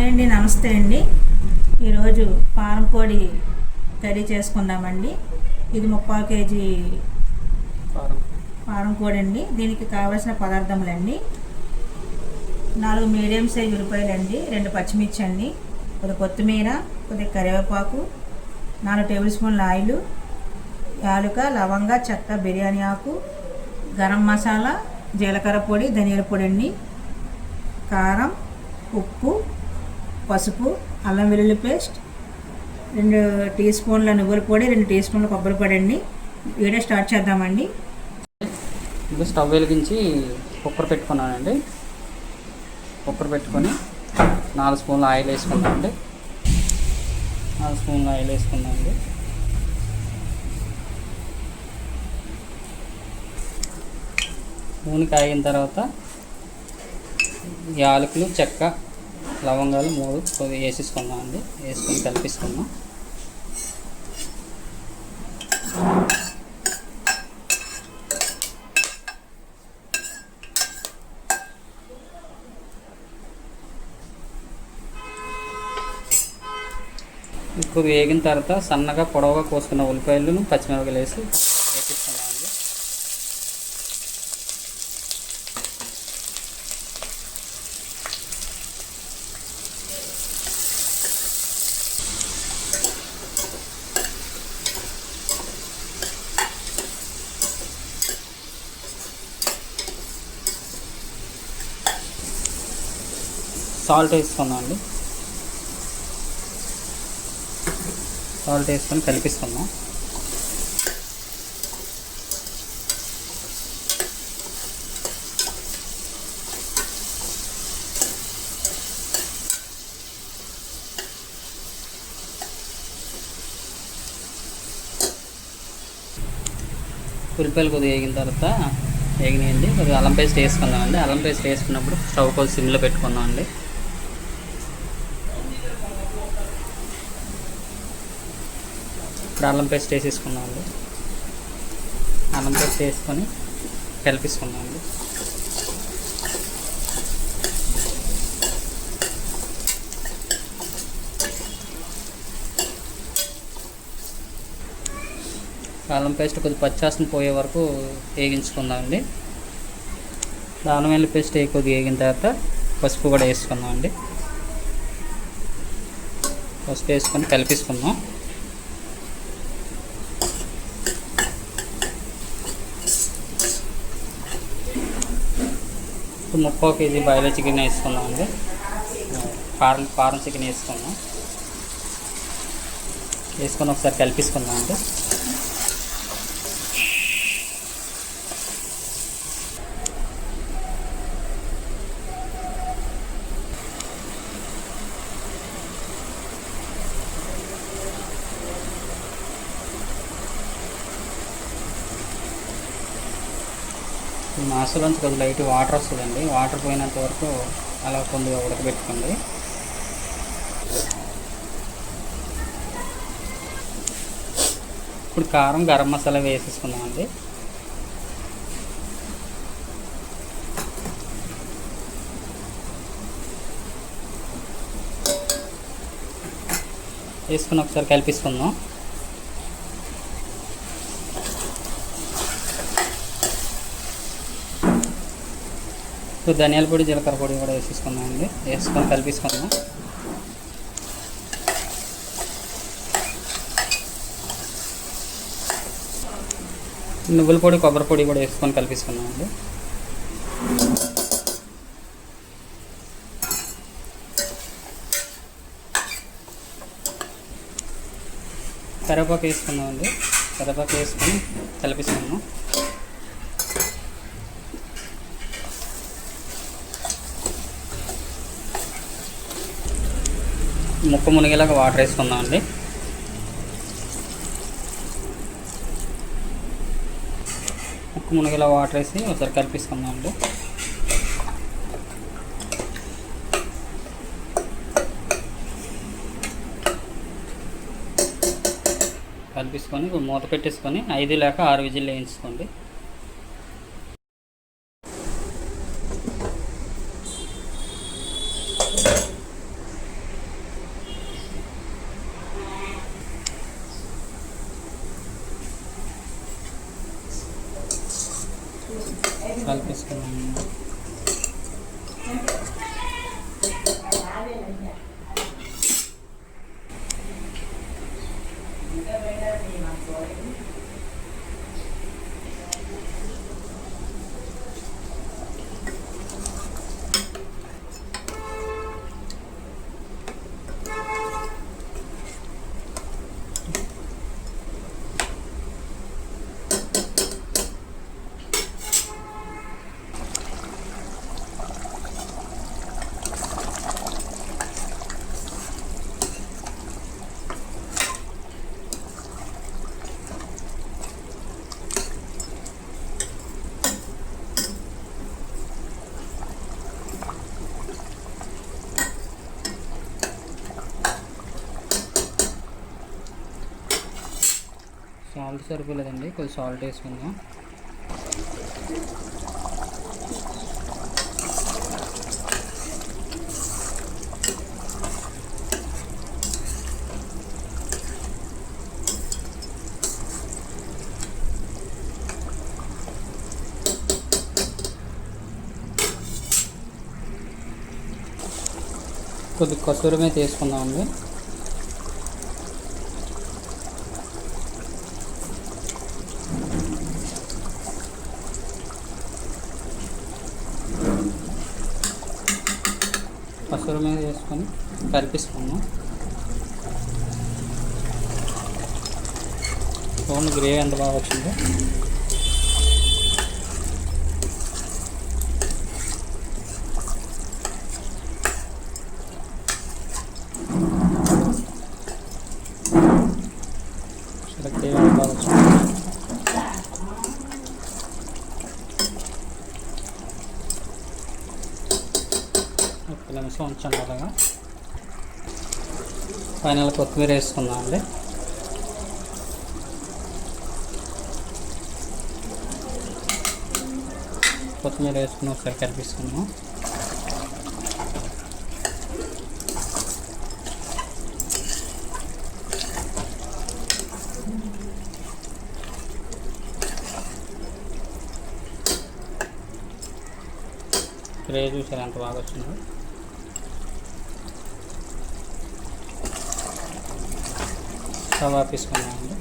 Hi అండి నమస్తే అండి. ఈరోజు పారం కోడి కర్రీ చేసుకుందామండి. ఇది ముప్పై కేజీ కారం పారం కోడి అండి. దీనికి కావలసిన పదార్థములండి నాలుగు మీడియం సైజ్ ఉల్లిపాయలండి రెండు పచ్చిమిర్చి అండి కొద్ది కొత్తిమీర కొద్ది కరివేపాకు నాలుగు టేబుల్ స్పూన్ల ఆయిల్ యాలుక లవంగ చెక్క బిర్యానీ ఆకు గరం మసాలా జీలకర్ర పొడి ధనియాల పొడి అండి కారం ఉప్పు పసుపు అల్లం వెల్లుల్లి పేస్ట్ రెండు టీ స్పూన్ల నువ్వుల పొడి రెండు టీ స్పూన్ల కొబ్బరి పొడి అండి. వీడియో స్టార్ట్ చేద్దామండి. ఇంకా స్టవ్ వెలిగించి కుక్కర్ పెట్టుకున్నానండి. కుక్కర్ పెట్టుకొని నాలుగు స్పూన్ల ఆయిల్ వేసుకున్నామండి నాలుగు స్పూన్ల ఆయిల్ వేసుకున్నామండి నూనె కాగిన తర్వాత యాలకులు చెక్క లవంగాలు మూడు కొద్దిగా వేసేసుకున్నాం అండి వేసుకొని కలిపిస్తున్నాం ఇప్పుడు వేగిన తర్వాత సన్నగా పొడవుగా కోసుకున్న ఉల్లిపాయలను పచ్చిమిరపకాయలు వేసి వేపిస్తున్నామండి సాల్ట్ వేసుకుందాం అండి. సాల్ట్ వేసుకొని కలిపిస్తున్నాం. ఉల్లిపాయలు కొద్దిగా వేగిన తర్వాత వేగినాయండి. కొద్దిగా అల్లం పేస్ట్ వేసుకున్నామండి అల్లం పేస్ట్ వేసుకున్నప్పుడు స్టవ్ కొద్దిగా సిమ్లో పెట్టుకున్నామండి ఇప్పుడు అల్లం పేస్ట్ వేసేసుకున్నామండి అల్లం పేస్ట్ వేసుకొని కలిపిసుకున్నామండి అల్లం పేస్ట్ కొద్దిగా పచ్చాసన పోయే వరకు వేగించుకుందామండి దానం వెళ్ళి పేస్ట్ కొద్దిగా వేగిన తర్వాత పసుపు కూడా వేసుకుందామండి పసుపు వేసుకొని కలిపిసుకుందాం. ఇప్పుడు ముప్పై కేజీ బాయిలర్ చికెన్ వేసుకుందాం అండి. ఫారం ఫారం చికెన్ వేసుకుందాం వేసుకొని ఒకసారి కలిపిసుకుందాం అండి. మాసలోంచి కొద్ది లైట్ వాటర్ వస్తుందండి. వాటర్ పోయినంత వరకు అలా కొద్దిగా ఉడకబెట్టుకోండి ఇప్పుడు కారం గరం మసాలా వేసేసుకుందామండి. వేసుకుని ఒకసారి కలిపిసుకుందాం. ఇప్పుడు ధనియాల పొడి జీలకర్ర పొడి కూడా వేసేసుకున్నామండి వేసుకొని కలిపిసుకుందాం. నువ్వుల పొడి కొబ్బరి పొడి కూడా వేసుకొని కలిపిసుకున్నామండి కరివేపాకు వేసుకున్నామండి కరివేపాకు వేసుకొని కలిపిసుకున్నాం ముక్క మునిగేలాగా వాటర్ వేసుకుందాం అండి. ముక్క మునిగేలా వాటర్ వేసి ఒకసారి కలిపిసుకుందాం అండి. కలిపించుకొని మూత పెట్టేసుకొని ఐదు లేక ఆరు విజిల్ వేయించుకోండి. डाल के इसको సాల్ట్ సరిపోలేదండి కొద్దిగా సాల్ట్ వేసుకుందాం. కొద్దిగా కసూరమే మీద తీసుకుందామండి కసూరి మీద వేసుకొని కలిపిస్తున్నాం చూడండి గ్రేవీ ఎంత బాగా వచ్చిందో చాలా గ్రేవీ ఎంత బాగా వచ్చింది ఒక నిమిషం ఉంచండి అలాగా ఫైనల్ కొత్తిమీర వేసుకుందాం అండి. కొత్తిమీర వేసుకుని ఒకసారి కలిపిస్తున్నాం గ్రే చూసారు? ఎంత బాగా వచ్చిందో. సవాపీసుకున్నామండి